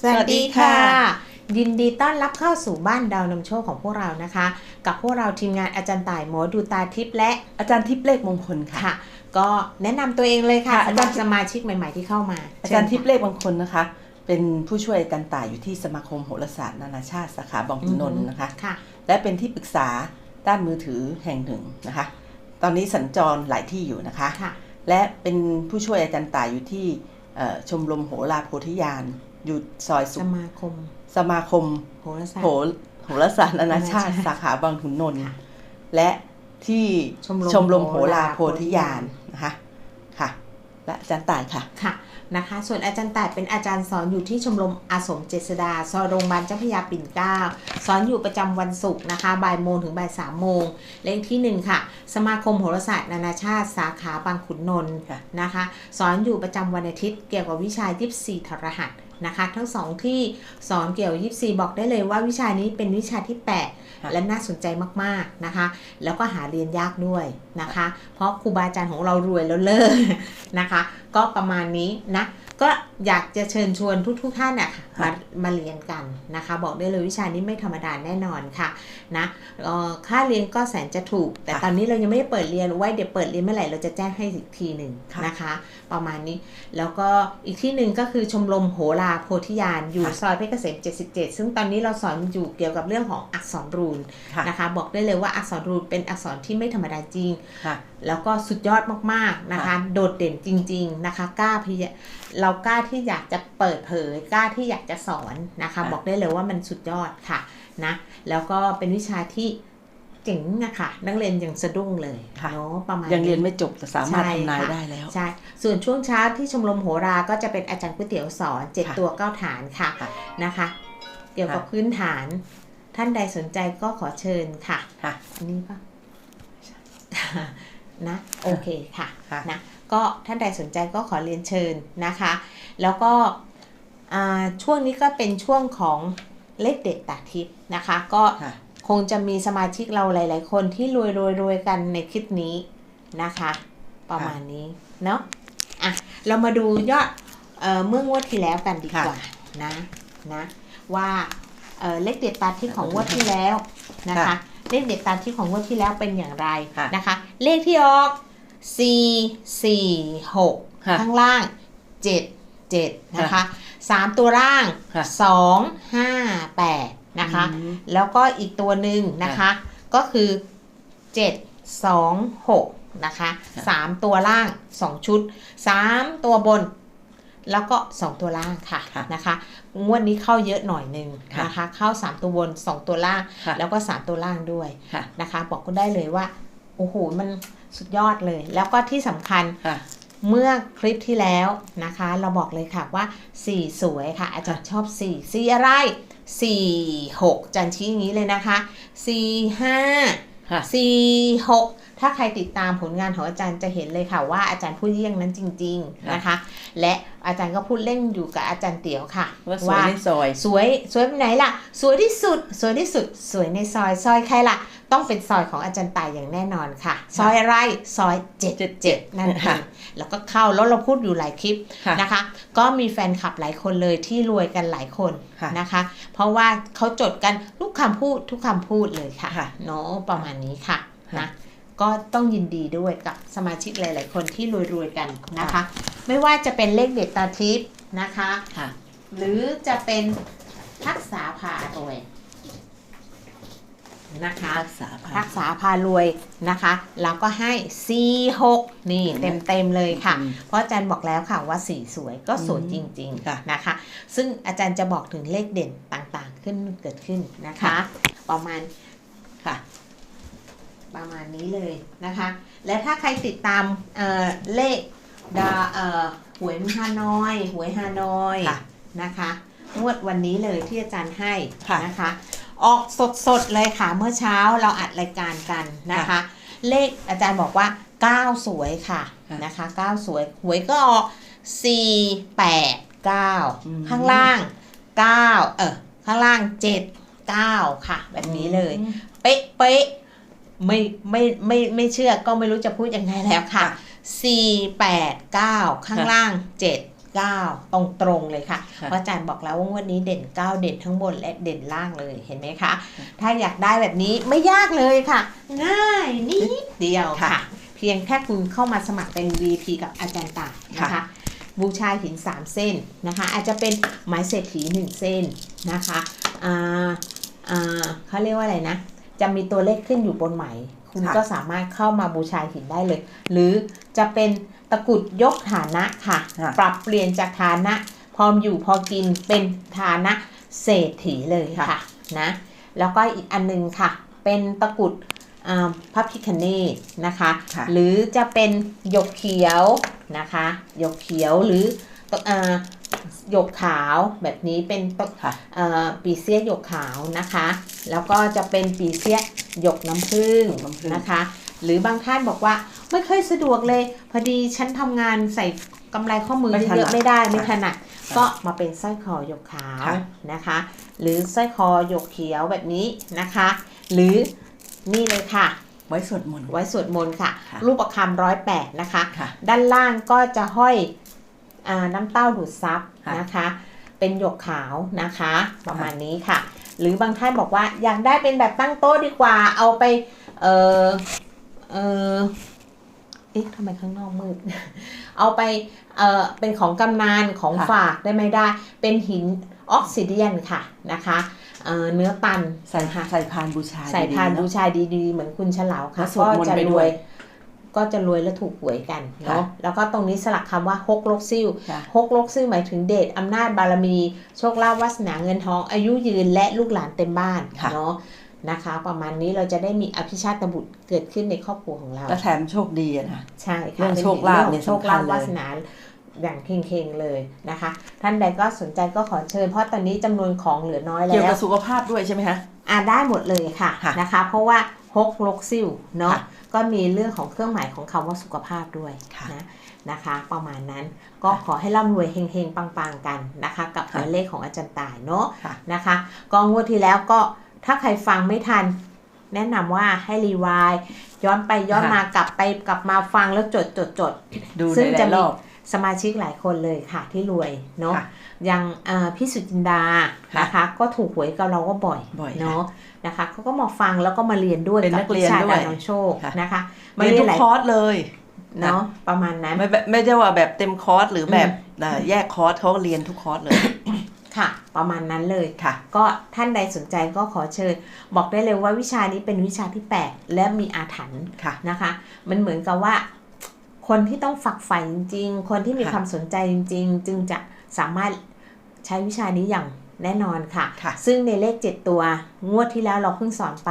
สวัสดีค่ะสวัสดีค่ะ ยินดีต้อนรับเข้าสู่บ้านดาวนำโชคของพวกเรานะคะ กับพวกเราทีมงานอาจารย์ต่ายหมอดูตาทิพย์และอาจารย์ทิพย์เลขมงคลค่ะค่ะก็แนะนำตัวเองเลยค่ะค่ะสำหรับสมาชิกใหม่ๆที่เข้ามา อาจารย์ทิพย์เชิญเลขมงคลนะคะ เป็นผู้ช่วยอาจารย์ต่ายอยู่ที่สมาคมโหราศาสตร์นานาชาติสาขาบางขุนนนท์นะคะค่ะ และเป็นที่ปรึกษาด้านมือถือแห่งหนึ่งนะคะ ตอนนี้สัญจรหลายที่อยู่นะคะค่ะและเป็นผู้ช่วยอาจารย์ต่ายอยู่ที่เอ่อชมรมโหราโพธิญาณ อยู่ซอยสุสขมาคม สมาคมโหราศาสตโหร์ โหราศาสตร์นานาชาติ นานาชาติสาขาบางขุนนนท์ค่ะและที่ชมรมชมรมโหราโหราโพธิญาณ นะคะค่ะ และอาจารย์ต่ายค่ะ ค่ะนะคะ ส่วนอาจารย์ต่ายเป็นอาจารย์สอนอยู่ที่ชมรมอาสมเจษดาซอยโรงพยาบาลเจ้าพระยาปิ่นเกล้าสอนอยู่ประจำวันศุกร์นะคะบ่ายโมงถึงบ่ายสามโมงเลขที่หนึ่งค่ะ สมาคมโหราศาสตร์นานาชาติสาขาบางขุนนนท์ค่ะ นะคะ สอนอยู่ประจำวันอาทิตย์เกี่ยวกับวิชายิปซีทรหัส นะคะ ทั้งสองที่สอนเกี่ยวกับยิปซีบอกได้เลยว่าวิชานี้เป็นวิชาที่แปลกค่ะและน่าสนใจมากๆนะคะ แล้วก็หาเรียนยากด้วย นะคะ เพราะครูบาอาจารย์ของเรารวยแล้วเลิศนะคะ ก็ประมาณนี้นะก็อยากจะเชิญชวนทุกๆท่านน่ะค่ะมามาเรียนกันนะคะ บอกได้เลยวิชานี้ไม่ธรรมดาแน่นอนค่ะนะเอ่อค่าเรียนก็แสนจะถูก แต่ค่ะตอนนี้เรายังไม่ได้เปิดเรียนไว้เดี๋ยวเปิดเรียนเมื่อไหร่เราจะแจ้งให้อีกทีหนึ่งค่ะนะคะ ประมาณนี้ แล้วก็อีกที่หนึ่งก็คือชมรมโหราโพธิญาณอยู่ค่ะซอยเพชรเกษม 77 ซึ่งตอนนี้เราสอนอยู่เกี่ยวกับเรื่องของอักษรรูนค่ะนะคะ บอกได้เลยว่าอักษรรูนเป็นอักษรที่ไม่ธรรมดาจริงค่ะแล้วก็สุดยอดมากๆนะคะค่ะโดดเด่นจริง ๆนะคะ กล้าพยาเรากล้าที่อยากจะเปิดเผย กล้าที่อยากจะสอนนะคะค่ะบอกได้เลยว่ามันสุดยอดค่ะนะ แล้วก็เป็นวิชาที่เจ๋งนะคะนักเรียนยังสะดุ้งเลยค่ะเนาะประมาณยังเรียนไม่จบแต่สามารถใช่ทำนายค่ะได้แล้วใช่ส่วนช่วงเช้าที่ชมรมโหราก็จะเป็นอาจารย์ก๋วยเตี๋ยวสอนเจ็ดค่ะตัวเก้าฐานค่ะค่ะนะคะ เกี่ยวกับค่ะพื้นฐาน ท่านใดสนใจก็ขอเชิญค่ะค่ะอันนี้ปะ นะโอเคค่ะค่ะนะก็ท่านใดสนใจก็ขอเรียนเชิญนะคะ แล้วก็อ่าช่วงนี้ก็เป็นช่วงของเลขเด็ดตาทิพย์นะคะ ก็ค่ะคงจะมีสมาชิกเราหลาย ๆ คนที่รวยรวยรวยกันในคลิปนี้นะคะ ประมาณนี้เนาะอะเรามาดูยอดเอ่อเมื่องวดที่แล้วกันดีกว่านะนะว่าเอ่อเลขเด็ดตาทิพย์ของงวดที่แล้วนะคะค่ะ เลขเด็ดตามที่ของงวดที่แล้วเป็นอย่างไรค่ะนะคะ เลขที่ออก 4 4 6ค่ะข้างล่าง 7 7 นะคะสามตัวล่างค่ะ2 5 8 นะคะอืมแล้วก็อีกตัวหนึ่งนะคะ ก็คือ 7 2 6 นะคะค่ะสามตัวล่าง 2 ชุด 3 ตัวบน แล้วก็ 2 ตัวล่างค่ะค่ะนะคะ งวดนี้เข้าเยอะหน่อยหนึงค่ะนะคะ เข้า 3 ตัวบน 2 ตัวล่างค่ะแล้วก็ 3 ตัวล่างด้วยค่ะนะคะ บอกก็ได้เลยว่าโอ้โหมันสุดยอดเลย แล้วก็ที่สำคัญค่ะเมื่อคลิปที่แล้วนะคะ เราบอกเลยค่ะว่าสีสวยค่ะ อาจารย์ชอบสีสีอะไรสี่หกจันชี้อย่างนี้เลยนะคะสี่ห้าค่ะสี่หกถ้าใครติดตามผลงานของอาจารย์จะเห็นเลยค่ะว่าอาจารย์พูดเยี่ยงนั้นจริง ๆนะคะ และอาจารย์ก็พูดเล่นอยู่กับอาจารย์เตี๋ยวค่ะ ว่าสวยในซอยสวยสวยไปไหนล่ะ สวยที่สุด สวยที่สุด สวยในซอยซอยใครล่ะ ต้องเป็นซอยของอาจารย์ตายอย่างแน่นอนค่ะ ซอยอะไรซอยเจ็ดเจ็ดนั่นเอค่ะงแล้วก็เข้าแล้วเราพูดอยู่หลายคลิปค่ะนะคะ ก็มีแฟนคลับหลายคนเลยที่รวยกันหลายคนค่ะนะคะ เพราะว่าเขาจดกันทุกคำพูดทุกคำพูดเลยค่ะค่ะเนาะประมาณนี้ค่ะค่ะนะ ก็ต้องยินดีด้วยกับสมาชิกหลาย ๆ คนที่รวยๆกันนะคะ ไม่ว่าจะเป็นเลขเด็ดตาทิพย์นะคะค่ะหรือจะเป็นทักษาพารวยนะคะรักษาภาทัพกษาพารวยนะคะเราก็ให้ C6 นี่เต็มเต็มๆเลยค่ะอืมเพราะอาจารย์บอกแล้วค่ะว่าสีสวยก็สวยอืมจริงค่ะๆนะคะ ซึ่งอาจารย์จะบอกถึงเลขเด่นต่างๆขึ้นเกิดขึ้นนะคะค่ะประมาณค่ะ ประมาณนี้เลยนะคะ และถ้าใครติดตามเอ่อเลขดาเอ่อหวยฮานอยหวยฮานอยค่ะนะคะงวดวันนี้เลยที่อาจารย์ให้ค่ะนะคะ ออกสดๆเลยค่ะเมื่อเช้าเราอัดรายการกันนะคะค่ะเลขอาจารย์บอกว่า9สวยค่ะค่ะนะคะ9สวยหวยก็ออก4 8อืม9ข้างล่าง9เออข้างล่าง7 9ค่ะ แบบนี้เลย เป๊ะเป๊ะ ไม่ไม่ไม่ไม่เชื่อก็ไม่รู้จะพูดยังไงแล้วค่ะค่ะสี่แปดเก้าข้างล่างเจ็ด9ตรงตรงๆเลยค่ะค่ะเพราะอาจารย์บอกแล้วว่างวดนี้เด่น 9 เด่นทั้งบนและเด่นล่างเลยเห็นไหมคะ ถ้าอยากได้แบบนี้ไม่ยากเลยค่ะ ง่ายนิดเดียวค่ะค่ะเพียงแค่คุณเข้ามาสมัครเป็น VP กับอาจารย์ตายนะคะค่ะบูชาหิน 3 เส้นนะคะ อาจจะเป็นไม้เศรษฐี 1 เส้นนะคะอ่าอ่าเขาเรียกว่าอะไรนะ จะมีตัวเลขขึ้นอยู่บนไหม คุณค่ะก็สามารถเข้ามาบูชาหินได้เลย หรือจะเป็นตะกรุดยกฐานะค่ะค่ะ ปรับเปลี่ยนจากฐานะ พออยู่พอกินเป็นฐานะเศรษฐีเลยค่ะนะแล้วก็อีกอันหนึงค่ะ เป็นตะกรุดอ่าพระพิคเนตนะคะค่ะหรือจะเป็นหยกเขียวนะคะหยกเขียวหรือตะอ่า หยกขาวแบบนี้เป็นตะค่ะเอ่อปีเสียหยกขาวนะคะ แล้วก็จะเป็นปีเสียหยกน้ำผึ้งหยกน้ำผึ้งนะคะ หรือบางท่านบอกว่าไม่ค่อยสะดวกเลย พอดีฉันทำงานใส่กำไรข้อมือไม่ถนัดเยอะๆไม่ได้ไม่ค่ะถนัดก็มาเป็นสร้อยคอหยกขาวค่ะนะคะ หรือสร้อยคอหยกเขียวแบบนี้นะคะ หรือนี่เลยค่ะ ไว้สวดมนต์ไว้สวดมนต์ค่ะค่ะรูปประคำร้อยแปดนะคะค่ะด้านล่างก็จะห้อยอา น้ำเต้าดูดซับค่ะนะคะ เป็นหยกขาวนะคะ ประมาณนี้ค่ะ หรือบางท่านบอกว่าอยากได้เป็นแบบตั้งโต๊ะดีกว่าเอาไปเออเออเอ๊ะทำไมข้างนอกมืด เอาไปเออเป็นของกำนันของค่ะฝากได้ไหมได้ เป็นหินออกซิเดียนค่ะนะคะเอ่อเนื้อตันใส่นะคะใส่พานบูชา ใส่ดีๆพานเอะบูชาดีๆ เหมือนคุณฉลาวค่ะแล้วสวดมนต์จะไปรด้ววยย ก็จะรวยและถูกหวยกันเนาะค่ะแล้วก็ตรงนี้สลักคำว่าฮกลกซิ่วค่ะฮกลกซิ่วหมายถึงเดชอำนาจบารมี โชคลาภวาสนาเงินทอง อายุยืนและลูกหลานเต็มบ้านค่ะเนาะนะคะ ประมาณนี้เราจะได้มีอภิชาตบุตรเกิดขึ้นในครอบครัวของเราแล้วแถมโชคดีอะนะใช่ค่ะเรื่องโชคลาภเนี่ยโชคสำคัลาญภเลยวาสนาอย่างเฮงๆเลยนะคะ ท่านใดก็สนใจก็ขอเชิญ เพราะตอนนี้จำนวนของเหลือน้อยแล้เกี่ยววกับสุขภาพด้วยใช่ไหมคะอ่าได้หมดเลยค่ะค่ะนะคะ เพราะว่าฮกลกซิลเนาะค่ะ ก็มีเรื่องของเครื่องหมายของคำว่าสุขภาพด้วยค่ะนะนะคะ ประมาณนั้นก็ขอให้ร่ำรวยเฮงๆ ปังๆ กันนะคะ กับค่ะตัวเลขของอาจารย์ต่ายเนาะค่ะนะคะ ก็งวดที่แล้วก็ถ้าใครฟังไม่ทัน แนะนำว่าให้รีวายย้อนไปย้อนค่ะมากลับไปกลับมาฟังแล้วจดจดจดดูซึ่ในงหจะลายมีรอบ สมาชิกหลายคนเลยค่ะที่รวยเนาะค่ะอย่างเอ่อพี่สุจินดาค่ะนะคะ ก็ถูกหวยกับเราก็บ่อยบ่อยค่ะเนาะนะคะเขาก็มาฟังแล้วก็มาเรียนด้วยเป็นกันักเรียนคุณชาด้วยดาน้องโชคค่ะนะคะเรียนทุกหลายคอร์สเลยเนาะประมาณนั้นไม่แบบไม่ได้ว่าแบบเต็มคอร์สหรือแบบเอ่อแยกคอร์สเขาเรียนทุกคอร์สเลยค่ะ ประมาณนั้นเลยค่ะ ก็ท่านใดสนใจก็ขอเชิญ บอกได้เลยว่าวิชานี้เป็นวิชาที่แปลกและมีอาถรรพ์ค่ะนะคะ มันเหมือนกับว่า คนที่ต้องฝักใฝ่จริง ๆ คนที่มีค่ะความสนใจจริง ๆ จึงจะสามารถใช้วิชานี้อย่างแน่นอนค่ะค่ะซึ่งในเลข 7 ตัวงวดที่แล้วเราเพิ่งสอนไป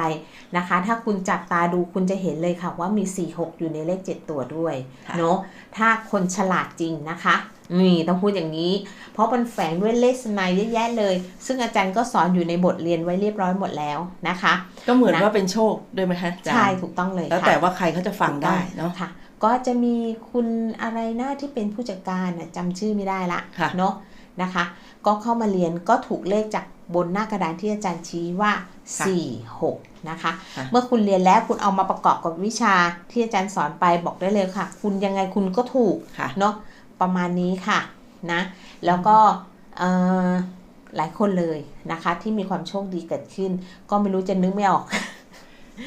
นะคะ ถ้าคุณจับตาดูคุณจะเห็นเลยค่ะว่ามี 4 6 อยู่ในเลข 7 ตัวด้วยค่ะเนาะถ้าคนฉลาดจริงนะคะนี่ต้องพูดอย่างนี้ เพราะมันแฝงด้วยเลขสไนเยอะแยะเลย ซึ่งอาจารย์ก็สอนอยู่ในบทเรียนไว้เรียบร้อยหมดแล้วนะคะ ก็เหมือนนะว่าเป็นโชคด้วยไหมคะอาจารย์ใช่ถูกต้องเลยแล้วค่ะแต่ว่าใครเขาจะฟังได้เนาะค่ะ ก็จะมีคุณอะไรนะที่เป็นผู้จัดการน่ะจำชื่อไม่ได้ละค่ะเนาะนะคะ ก็เข้ามาเรียนก็ถูกเลขจากบนหน้ากระดานที่อาจารย์ชี้ว่า 4 6 นะคะค่ะเมื่อคุณเรียนแล้วคุณเอามาประกอบกับวิชาที่อาจารย์สอนไปบอกได้เลยค่ะ คุณยังไงคุณก็ถูกค่ะเนาะประมาณนี้ค่ะนะแล้วก็เอ่อหลายคนเลยนะคะ ที่มีความโชคดีเกิดขึ้น ก็ไม่รู้จะนึกไม่ออก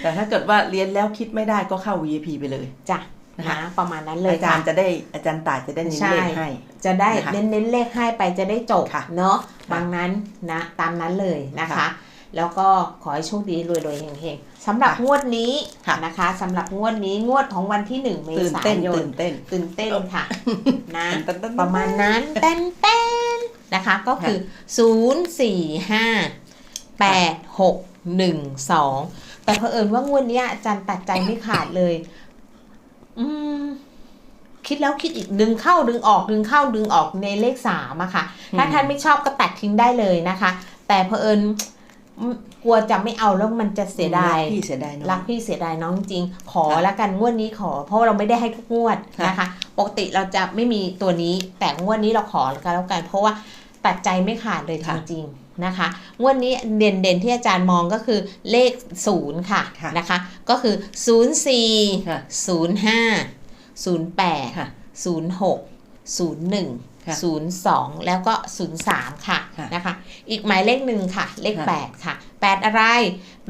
แต่ถ้าเกิดว่าเรียนแล้วคิดไม่ได้ก็เข้า VIP ไปเลยจ้ะ นะคะนะประมาณนั้นเลยอาจาค่ะรย์จะได้อาจารย์ต่ายจะได้เน้นใช่เลขให้ จะได้นะคะเน้นเน้นๆเลขให้ไปจะได้จบค่ะเนาะค่ะบางนั้นนะตามนั้นเลยนะคะค่ะแล้วก็ขอให้โชคดีรวยๆเฮงๆสำหรับค่ะงวดนี้ค่ะนะคะสำหรับงวดนี้งวดของวันที่1เมตื่นษาเต้นยตื่นนเต้นตื่นเต้นค่ะนะตื่นเต้นประมาณนั้นเต้นเต้นๆนะคะก็คือ 0 4 5 8 6 1 2 แต่เผอิญว่างวดเนี้ยอาจารย์ตัดใจไม่ขาดเลย อืม คิดแล้วคิดอีกดึงเข้าดึงออกดึงเข้าดึงออกในเลขสามอะค่ะ ถ้าท่านไม่ชอบก็ตัดทิ้งได้เลยนะคะ แต่เผอิญอืมกลัวจะไม่เอาแล้วมันจะเสียดายพี่เสียดายเนาะรักพี่เสียดายน้องจริง ขอค่ะละกันงวดนี้ขอ เพราะว่าเราไม่ได้ให้ทุกงวดค่ะนะคะ ปกติเราจะไม่มีตัวนี้ แต่งวดนี้เราขอแล้วกันแล้วกัน เพราะว่าตัดใจไม่ขาดเลยจค่ะริงๆ นะคะ งวดนี้เด่นเด่นๆที่อาจารย์มองก็คือเลขศูนย์ค่ะค่ะนะคะ ก็คือศูนย์สี่ค่ะศูนย์ห้าศูนย์แปดค่ะศูนย์หกศูนย์หนึ่งค่ะ02 แล้วก็ 03ค่ะค่ะนะคะ อีกหมายเลขหนึ่งค่ะ เลขค่ะ8ค่ะ 8 อะไร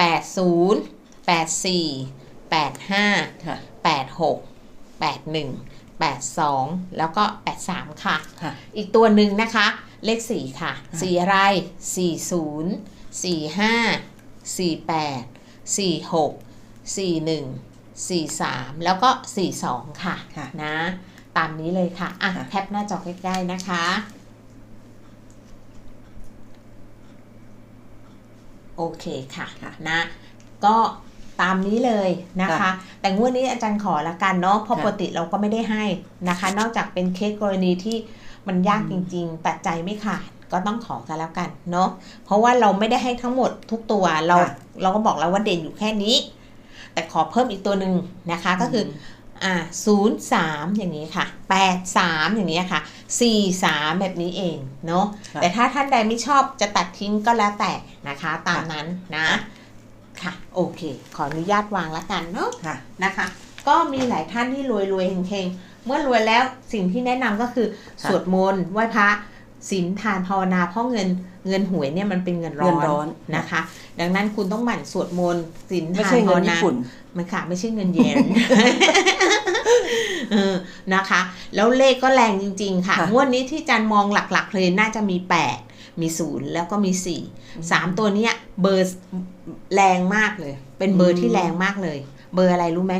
80 84 85ค่ะ86 81 82 แล้วก็ 83ค่ะค่ะ อีกตัวหนึ่งนะคะ เลข 4 ค่ะ สีอะไร 40 45 48 46 41 43 แล้วก็ 42 ค่ะค่ะนะ ตามนี้เลยค่ะอะค่ะแคปหน้าจอใกล้ๆนะคะโอเคค่ะค่ะนะก็ตามนี้เลยนะคะค่ะแต่งวดนี้อาจารย์ขอละกันเนาะเพราะค่ะปกติเราก็ไม่ได้ให้นะคะ นอกจากเป็นเคสกรณีที่ มันยากอืจมริง ๆ ตัดใจไม่ขาดก็ต้องขอกันแล้วกันเนาะเพราะว่าเราไม่ได้ให้ทั้งหมดทุกตัวเราค่ะเราก็บอกแล้วว่าเด่นอยู่แค่นี้ แต่ขอเพิ่มอีกตัวหนึ่งนะคะก็คืออ่าศูนย์สามอย่างนี้ค่ะแปดสามอย่างนี้ค่ะสี่สามแบบนี้เองเนาะค่ะแต่ถ้าท่านใดไม่ชอบจะตัดทิ้งก็แล้วแต่นะคะ ตามค่ะนั้นนะค่ะโอเค ขออนุญาตวางแล้วกันเนาะค่ะนะคะ ก็มีหลายท่านที่รวยรวยๆเฮงๆเมื่อรวยแล้วสิ่งที่แนะนำก็คือค่ะสวดมนต์ไหว้พระศีลทานภาวนาเพราะเงินเงินหวยเนี่ยมันเป็นเงินร้เงิอนนร้อนนะคะ ดังนั้นคุณต้องหมั่นสวดมนต์ศีลไม่ทานใช่ภาเงิวนนาญี่ปุ่นมันค่ะไม่ใช่เงินเยนเออนะคะ แล้วเลขก็แรงจริงๆค่ะค่ะงวดนี้ที่จันมองหลักๆเลยน่าจะมี8มี0แล้วก็มี4 3ตัวเนี้ยเบอร์แรงมากเลย เป็นเบอร์ที่แรงมากเลย เบอร์อะไรรู้ไหม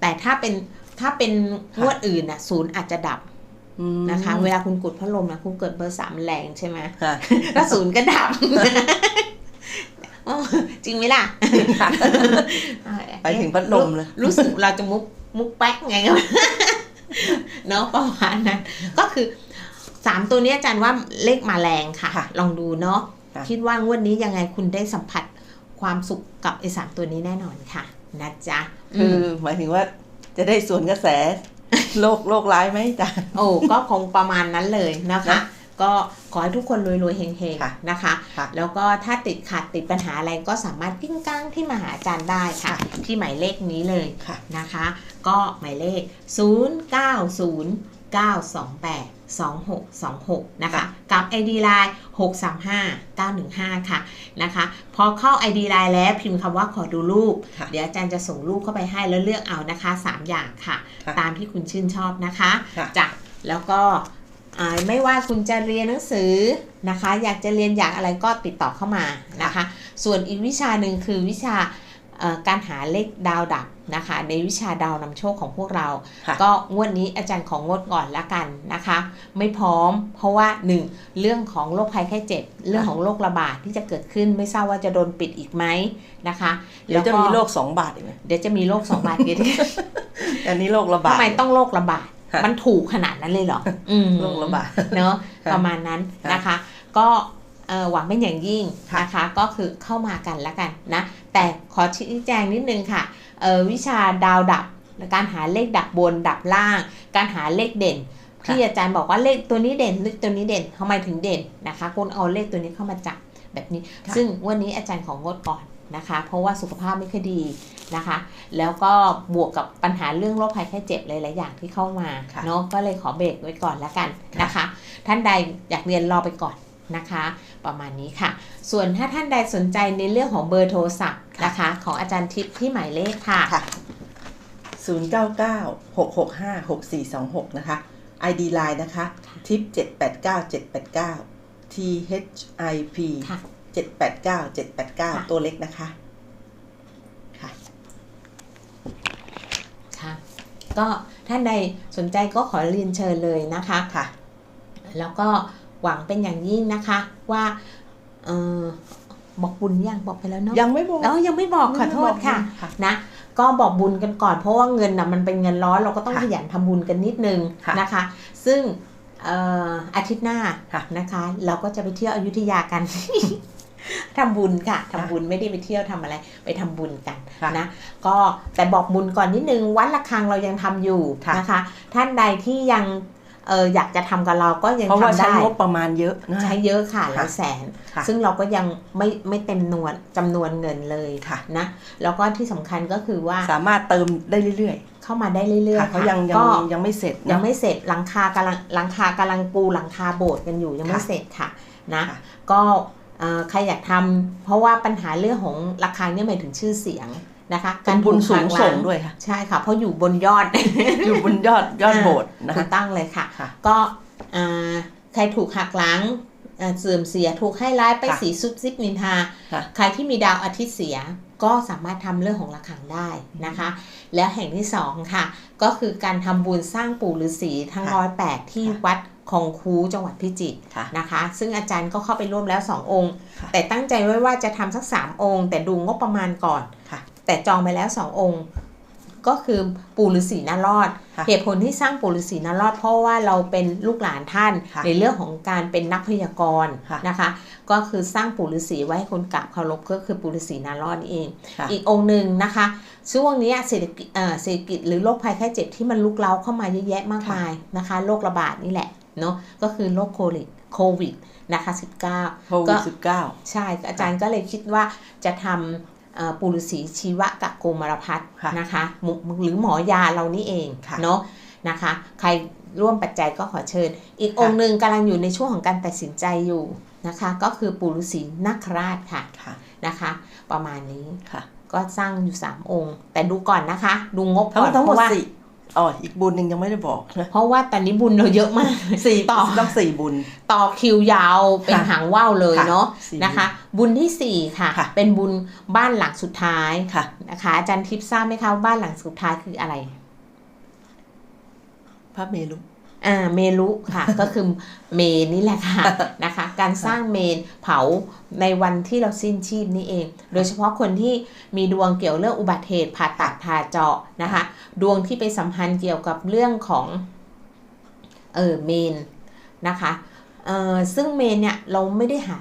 แต่ถ้าเป็น ถ้าเป็นงวดอื่นน่ะศูนย์อาจจะดับอืมนะคะ เวลาคุณกดพัดลมนะคุณเกิดเบอร์สามแรงใช่ไหมค่ะถ้าศูนย์ก็ดับอ๋อจริงไหมล่ะไปถึงพัดลมเลย รู้สึกเราจะมุกมุกแป๊กไงก็เนาะประมาณนั้นก็คือสามตัวเนี้ยอาจารย์ว่าเลขมาแรงค่ะค่ะลองดูเนาะค่ะคิดว่างวดนี้ยังไงคุณได้สัมผัสความสุขกับไอ้สามตัวนี้แน่นอนค่ะนะจ๊ะคือมหมายถึงว่า จะได้ส่วนกระแสโลกโลกร้ายไหมจ๊ะโอ้ก็คงประมาณนั้นเลยนะคะนะก็ขอให้ทุกคนรวยๆเฮงค่ะๆนะคะค่ะแล้วก็ถ้าติดขัดติดปัญหาอะไรก็สามารถกิ้งก้างที่มาหาอาจารย์ได้ค่ะ ที่หมายเลขนี้เลยค่ะนะคะ ก็หมายเลข 0 9 0 9 2 8 2 6 2 6 นะคะ กับ ID Line 635 915 ค่ะนะคะพอเข้า ID Line แล้วพิมพ์คำว่าขอดูรูปค่ะเดี๋ยวอาจารย์จะส่งรูปเข้าไปให้แล้วเลือกเอานะคะ 3 อย่างค่ะค่ะตามที่คุณชื่นชอบนะคะค่ะจ้ะแล้วก็อ่าไม่ว่าคุณจะเรียนหนังสือนะคะ อยากจะเรียนอยากอะไรก็ติดต่อเข้ามานะคะ ส่วนอีกวิชาหนึ่งคือวิชาเอ่อการหาเลขดาวดับ นะคะ ในวิชาดาวนำโชคของพวกเราค่ะก็งวดนี้อาจารย์ของงดก่อนละกันนะคะ ไม่พร้อม เพราะว่า 1. เรื่องของโรคภัยไข้เจ็บ เรื่องของโรคระบาดที่จะเกิดขึ้นไม่ทราบว่าจะโดนปิดอีกไหมนะคะเดี๋ยวจะมีโรคสองบาทอีกไหมเดี๋ยวจะมีโรคสองบาทเดียวอันนี้โรคระบาดทำไมต้องโรคระบาดค่ะมันถูกขนาดนั้นเลยเหรออืมโรคระบาดเนาะค่ะประมาณนั้นค่ะนะคะ ก็เอ่อหวังเป็นอย่างยิ่งค่ะนะคะ ก็คือเข้ามากันแล้วกันนะ แต่ขอชี้แจงนิดนึงค่ะเอ่อ วิชาดาวดับ การหาเลขดับบนดับล่าง การหาเลขเด่นที่อาจารย์บอกว่าเลขตัวนี้เด่นเลขตัวนี้เด่นทำไมถึงเด่นนะคะคุณเอาเลขตัวนี้เข้ามาจับแบบนี้ค่ะซึ่งวันนี้อาจารย์ของงดก่อนนะคะ เพราะว่าสุขภาพไม่ค่อยดีนะคะ แล้วก็บวกกับปัญหาเรื่องโรคภัยแค่เจ็บหลายๆอย่างที่เข้ามาค่ะเนาะก็เลยขอเบรกไว้ก่อนแล้วกันค่ะนะคะ ท่านใดอยากเรียนรอไปก่อน นะคะ ประมาณนี้ค่ะ ส่วนถ้าท่านใดสนใจในเรื่องของเบอร์โทรศัพท์นะคะ ของอาจารย์ทิพย์ที่หมายเลขค่ะค่ะ 0 9 9 6 6 5 6 4 2 6 นะคะ ID Line นะคะ ทิป789 789 T H I P ค่ะ789 789 ตัวเล็กนะคะค่ะค่ะก็ท่านใดสนใจก็ขอเรียนเชิญเลยนะคะค่ะ แล้วก็ หวังเป็นอย่างยิ่งนะคะว่าเออบอกบุญยังบอกไปแล้วเนาะยังไม่บอกแล้วยังไม่บอกขอโทษค่ะค่ะนะก็บอกบุญกันก่อนเพราะว่าเงินนะมันเป็นเงินร้อนเราก็ต้องค่ะขยันทำบุญกันนิดนึงค่ะนะคะ ซึ่งเอ่ออาทิตย์หน้าค่ะนะคะ เราก็จะไปเที่ยวอยุธยากันทำบุญค่ะทำบุญไม่ได้ไปเที่ยวทำอะไร ไปทำบุญกันค่ะนะ ก็แต่บอกบุญก่อนนิดนึงวัดระฆังเรายังทำอยู่ค่ะนะคะ ท่านใดที่ยัง เอออยากจะทำกับเราก็ยังเพราะว่าทำใช้ได้งบประมาณเยอะนะใช้เยอะค่ะหค่ะลายแสนค่ะซึ่งเราก็ยังไม่ไม่เต็มนวนจำนวนเงินเลยค่ะนะแล้วก็ที่สำคัญก็คือว่าสามารถเติมได้เรื่อยเข้ามาได้เรื่อยค่ะๆเขายังยัก็งยังไม่เสร็จยังเนาะไม่เสร็จหลังคากำลังหลังคากำลังปูหลังคาโบสถ์กันอยู่ยังไม่ค่ะเสร็จค่ะนะค่ะก็เอ่อใครอยากทำเพราะว่าปัญหาเรื่องของราคาเนี่ยหมายถึงชื่อเสียง นะคะเป็นบุญสูงถูกหักหลัส่งด้วยค่ะ ใช่ค่ะ เพราะอยู่บนยอด อยู่บนยอดยอดโบสถ์นะถูคะกตั้งเลยค่ะค่ะก็อ่าใครถูกหักหลังอ่าเสื่อมเสียถูกให้ร้ายไปค่ะสีซุบซิบนินทาค่ะใครที่มีดาวอาทิตย์เสียก็สามารถทำเรื่องของระฆังได้นะคะ แล้วแห่งที่สองค่ะ ก็คือการทำบุญสร้างปู่ฤาษีทั้งค่ะร้อยแปดที่ค่ะวัดคองคูจังหวัดพิจิตรค่ะนะคะ ซึ่งอาจารย์ก็เข้าไปร่วมแล้ว2องค์ค่ะแต่ตั้งใจไว้ว่าจะทำสัก3องค์ แต่ดูงบประมาณก่อนค่ะ แต่จองไปแล้ว2องค์ ก็คือปู่ฤาษีนารอดค่ะเหตุผลที่สร้างปู่ฤาษีนารอด เพราะว่าเราเป็นลูกหลานท่านค่ะในเรื่องของการเป็นนักพยากรณ์ค่ะนะคะ ก็คือสร้างปู่ฤาษีไว้ให้คนกราบเคารพก็คือปู่ฤาษีนารอดนี่เองค่ะอีกองค์หนึ่งนะคะ ช่วงเนี้ยเศรษฐกิจเอ่อเศรษฐกิจหรือโรคภัยแค่เจ็บที่มันลุกเล้าเข้ามาเยอะแยะมากมายนะคะโรคระบาดนี่แหละเนาะก็คือโรคโควิดโควิดนะคะ19โควิดสิบเก้าใช่ อาจารย์ก็เลยคิดว่าจะทำเอ่อ ปุรุษีชีวะกับโกมารพัฒน์ค่ะนะคะหมุหรือหมอยาเรานี่เองค่ะเนาะนะคะ ใครร่วมปัจจัยก็ขอเชิญ อีกค่ะองค์หนึ่งกำลังอยู่ในช่วงของการตัดสินใจอยู่นะคะ ก็คือปุรุษีนาคราชค่ะค่ะนะคะ ประมาณนี้ค่ะก็สร้างอยู่ 3 องค์ แต่ดูก่อนนะคะ ดูงบทั้งก่อนทั้งหเพมดราะว่าสี่ อ๋ออีกบุญหนึ่งยังไม่ได้บอกนะเพราะว่าตอนนี้บุญเราเยอะมากสี่ต่อต้องสี่บุญ ต่อคิวยาวเป็นค่ะหางว่าวเลยค่ะเนาะสี่นะคะ บุญที่4ค่ะค่ะ เป็นบุญบ้านหลังสุดท้ายค่ะนะคะอาจารย์ทิพย์ทราบไหมคะว่าบ้านหลังสุดท้ายคืออะไร พระเมรุ อ่าเมรุค่ะ ก็คือเมนนี่แหละค่ะนะคะ การสร้างเมนเผาในวันที่เราสิ้นชีพนี่เอง โดยเฉพาะคนที่มีดวงเกี่ยวเรื่องอุบัติเหตุผ่าตัดผ่าเจาะนะคะ ดวงที่ไปสัมพันธ์เกี่ยวกับเรื่องของเออเมนนะคะเออซึ่งเมนเนี่ยเราไม่ได้หา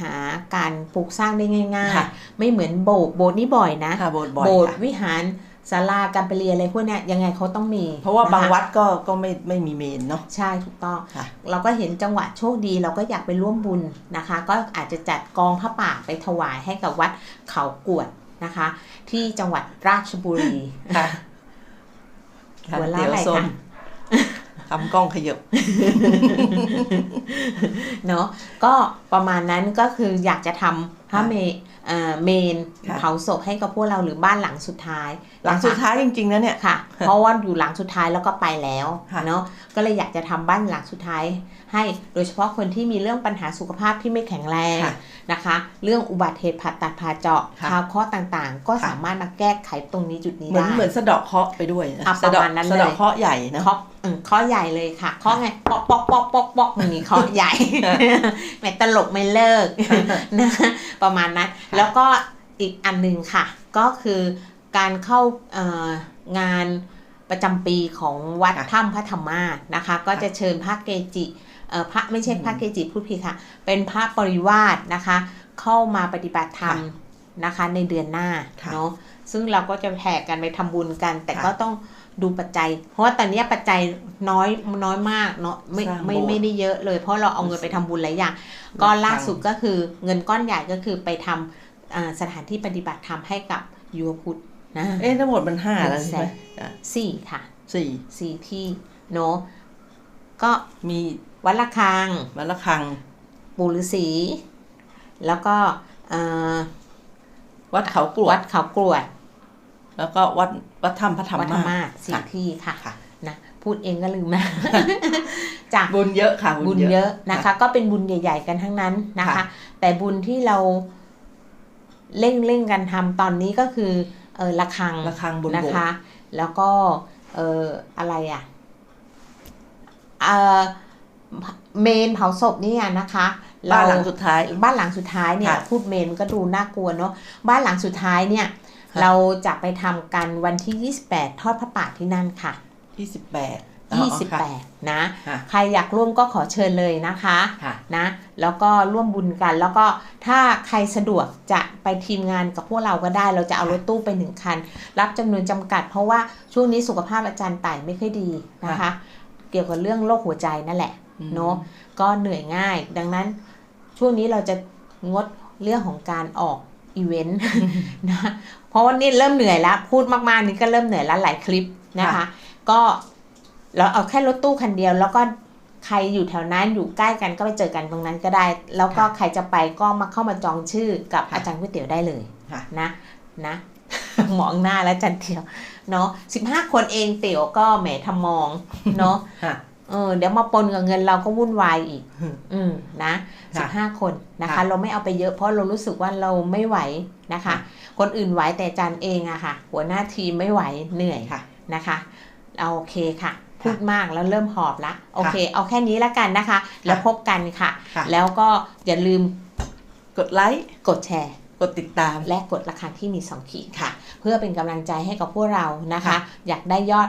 หาการปลูกสร้างได้ง่ายค่ะๆไม่เหมือนโบสถ์โบสถ์นี่บ่อยนะค่ะโบสถ์บ่อยโบสถ์ค่ะวิหาร ศาลาการประเรียนอะไรพวกเนี้ยยังไงเขาต้องมี เพราะว่านะคะบางวัดก็ก็ไม่ไม่มีเมนเนาะใช่ถูกต้องค่ะเราก็เห็นจังหวะโชคดีเราก็อยากไปร่วมบุญนะคะ ก็อาจจะจัดกองผ้าป่าไปถวายให้กับวัดเขากวดนะคะ ที่จังหวัดราชบุรีค่ะค่ะหัวล้าเดี๋ยวอะไรส้มคะทำกล้องขยับเนาะก็ประมาณนั้นก็คืออยากจะทำพระค่ะเม เอ่อเมนค่ะเผาศพให้กับพวกเราหรือบ้านหลังสุดท้าย หลังสุดท้ายจริงๆนะเนี่ยค่ะ เพราะว่าอยู่หลังสุดท้ายแล้วก็ไปแล้วค่ะเนาะก็เลยอยากจะทำบ้านหลังสุดท้าย ให้โดยเฉพาะคนที่มีเรื่องปัญหาสุขภาพที่ไม่แข็งแรงค่ะ นะคะ เรื่องอุบัติเหตุผ่าตัดผ่าเจาะค่ะคาวเคราะห์ต่างๆ ก็ค่ะสามารถมาแก้ไขตรงนี้จุดนี้เหมือนได้ เหมือนสะเดาะเคราะห์ไปด้วยนะอะสะเดาะประมาณนั้นสะเดาะเลยเคราะห์ใหญ่นะเคาะอืมเคาะใหญ่เลยค่ะเคาะไงปอกปอกปอกปอกปอกอย่างนี้เคาะใหญ่แม่ตลกไม่เลิกนะประมาณนั้น แล้วก็อีกอันหนึ่งค่ะ ก็คือการเข้าเอ่องานประจำปีของวัดค่ะถ้ำพระธรรมาสนะคะ ก็จะเชิญพระเกจิเอ่อ พระไม่ใช่อืมพระเกจิพูดผิดค่ะ เป็นพระปริวาสนะคะ เข้ามาปฏิบัติธรรมค่ะนะคะในเดือนหน้าค่ะเนาะซึ่งเราก็จะแผ่กันไปทำบุญกัน แต่ค่ะก็ต้องดูปัจจัย เพราะว่าตอนนี้ปัจจัยน้อยน้อยมากเนาะไม่สร้างไม่โบสถ์ไม่ได้เยอะเลย เพราะเราเอาเงินไปทำบุญหลายอย่างก็ล่าสุดก็คือเงินก้อนใหญ่ก็คือไปทำอ่าสถานที่ปฏิบัติธรรมให้กับยูวพุทธนะเอ๊ะทั้งหมดมันห้าแล้วใช่ไหมอะสี่ค่ะสี่สี่ที่เนาะก็มี วัดละคัง วัดละคัง ปู่ฤาษีแล้วก็อ่าวัดเขากรววัดดเขากรวด แล้วก็วัดวัดถ้ำพระธรรวัดธรรมามาสสสี่ค่ะที่ค่ะค่ะนะพูดเองก็ลืมนะจากบุญเยอะค่ะ บุญเยอะนะคะ ก็เป็นบุญใหญ่ ๆ กันทั้งนั้นนะคะค่ะแต่บุญที่เราเร่งเร่งกันทำตอนนี้ก็คือ เออระฆังระฆังบนนะโบสถ์คะ แล้วก็ เอออะไรอะ เออ เมนเผาศพเนี่ยนะคะบ้านหลังสุดท้าย บ้านหลังสุดท้ายเนี่ยค่ะพูดเมนก็ดูน่ากลัวเนาะบ้านหลังสุดท้ายเนี่ยค่ะเราจะไปทำกันวันที่ 28 ทอดพระป่าที่นั่นค่ะยี่สิบแปด28นะค่ะใครอยากร่วมก็ขอเชิญเลยนะคะค่ะนะ แล้วก็ร่วมบุญกัน แล้วก็ถ้าใครสะดวกจะไปทีมงานกับพวกเราก็ได้ เราจะเอารถตู้ไปหนึ่งคัน รับจำนวนจำกัด เพราะว่าช่วงนี้สุขภาพอาจารย์ไต่ไม่ค่อยดีนะคะ เกี่ยวกับเรื่องโรคหัวใจนั่นแหละอืม เนาะก็เหนื่อยง่าย ดังนั้นช่วงนี้เราจะงดเรื่องของการออกอีเวนต์นะเพราะว่านี่เริ่มเหนื่อยแล้ว พูดมากๆนี่ก็เริ่มเหนื่อยแล้วหลายคลิปนะคะค่ะก็เราเอาแค่รถตู้คันเดียว แล้วก็ใครอยู่แถวนั้นอยู่ใกล้กันก็ไปเจอกันตรงนั้นก็ได้ แล้วก็ใครจะไปก็มาเข้ามาจองชื่อกับอาจารย์ก๋วยเตี๋ยวได้เลยค่ะนะนะมองหน้าแล้วจันเตียวเนาะสิบห้าคนเองเตี๋ยวก็แหมทำมองเนาะค่ะ เออเดี๋ยวมาปนกับเงินเราก็วุ่นวายอีก อืมอืมนะสิค่ะบห้าคนนะคะค่ะเราไม่เอาไปเยอะเพราะเรารู้สึกว่าเราไม่ไหวนะคะค่ะคนอื่นไหวแต่จันเองอะค่ะ หัวหน้าทีมไม่ไหวเหนื่อยค่ะนะคะเอาโอเคค่ะ พูดมากแล้วเริ่มหอบละโอเค เอาแค่นี้ละกันนะคะ แล้วพบกันค่ะค่ะแล้วก็อย่าลืมกดไลค์กดแชร์กดติดตามและกดระฆังที่มี 2 ขีดค่ะ เพื่อเป็นกำลังใจให้กับพวกเรานะคะค่ะอยากได้ยอด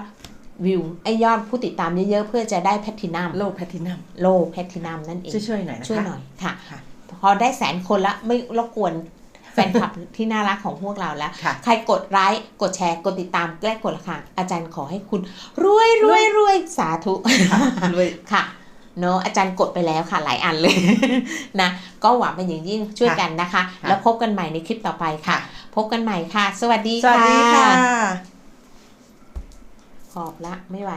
วิวไอยอดผู้ติดตามเยอะๆเพื่อจะได้แพทตินัมโลแพลตินัมโลแพทตินัมนั่นเองช่วยๆหน่อยนะคะช่วยหน่อยค่ะค่ะ พอได้แสนคนละไม่รบกวนแฟนคลับที่น่ารักของพวกเราแล้วค่ะใครกดไลค์กดแชร์กดติดตามและกดระฆังอาจารย์ขอให้คุณ รวยรวยรวยสาธุรวยค่ะเนอะอาจารย์กดไปแล้วค่ะหลายอันเลยนะก็หวังเป็นอย่างยิ่งช่วยกันนะคะค่ะแล้วพบกันใหม่ในคลิปต่อไปค่ะ พบกันใหม่ค่ะ สวัสดีสวัสดีค่ะข อบละไม่ไหว